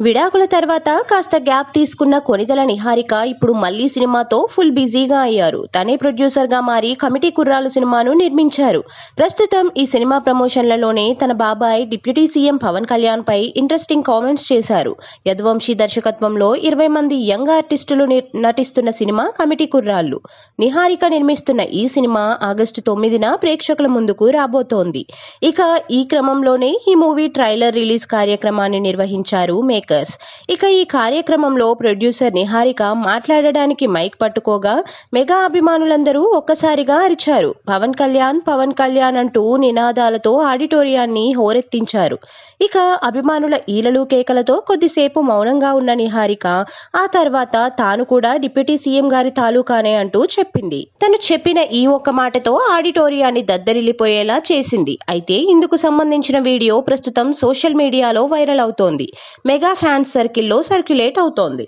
విడాకుల తర్వాత కాస్త గ్యాప్ తీసుకున్న కొనిదల నిహారిక ఇప్పుడు మళ్ళీ సినిమాతో ఫుల్ బిజీగా అయ్యారు. తనే ప్రొడ్యూసర్గా మారి కమిటీ కుర్రాలు సినిమాను నిర్మించారు. ప్రస్తుతం ఈ సినిమా ప్రమోషన్లలోనే తన బాబాయ్ డిప్యూటీ సీఎం పవన్ కళ్యాణ్ పై ఇంట్రెస్టింగ్ కామెంట్స్ చేశారు. యద్వంశీ దర్శకత్వంలో ఇరవై మంది యంగ్ ఆర్టిస్టులు నటిస్తున్న సినిమా కమిటీ కుర్రాళ్ళు. నిహారిక నిర్మిస్తున్న ఈ సినిమా ఆగస్టు తొమ్మిదిన ప్రేక్షకుల ముందుకు రాబోతోంది. ఇక ఈ క్రమంలోనే ఈ మూవీ ట్రైలర్ రిలీజ్ కార్యక్రమాన్ని నిర్వహించారు మేకర్స్ ఇక ఈ కార్యక్రమంలో ప్రొడ్యూసర్ నిహారిక మాట్లాడడానికి మైక్ పట్టుకోగా మెగా అభిమానులందరూ ఒక్కసారిగా అరిచారు. పవన్ కళ్యాణ్ పవన్ కళ్యాణ్ అంటూ నినాదాలతో ఆడిటోరియాన్ని హోరెత్తించారు. ఇక అభిమానుల ఈలలు కేకలతో కొద్దిసేపు మౌనంగా ఉన్న నిహారిక ఆ తర్వాత తాను కూడా డిప్యూటీ సీఎం గారి తాలూకానే అంటూ చెప్పింది. తను చెప్పిన ఈ ఒక్క మాటతో ఆడిటోరియాన్ని దద్దరిల్లిపోయేలా చేసింది. అయితే ఇందుకు సంబంధించిన వీడియో ప్రస్తుతం సోషల్ మీడియాలో వైరల్ అవుతోంది. మెగా ఫ్యాన్స్ సర్కిల్లో సర్క్యులేట్ అవుతోంది.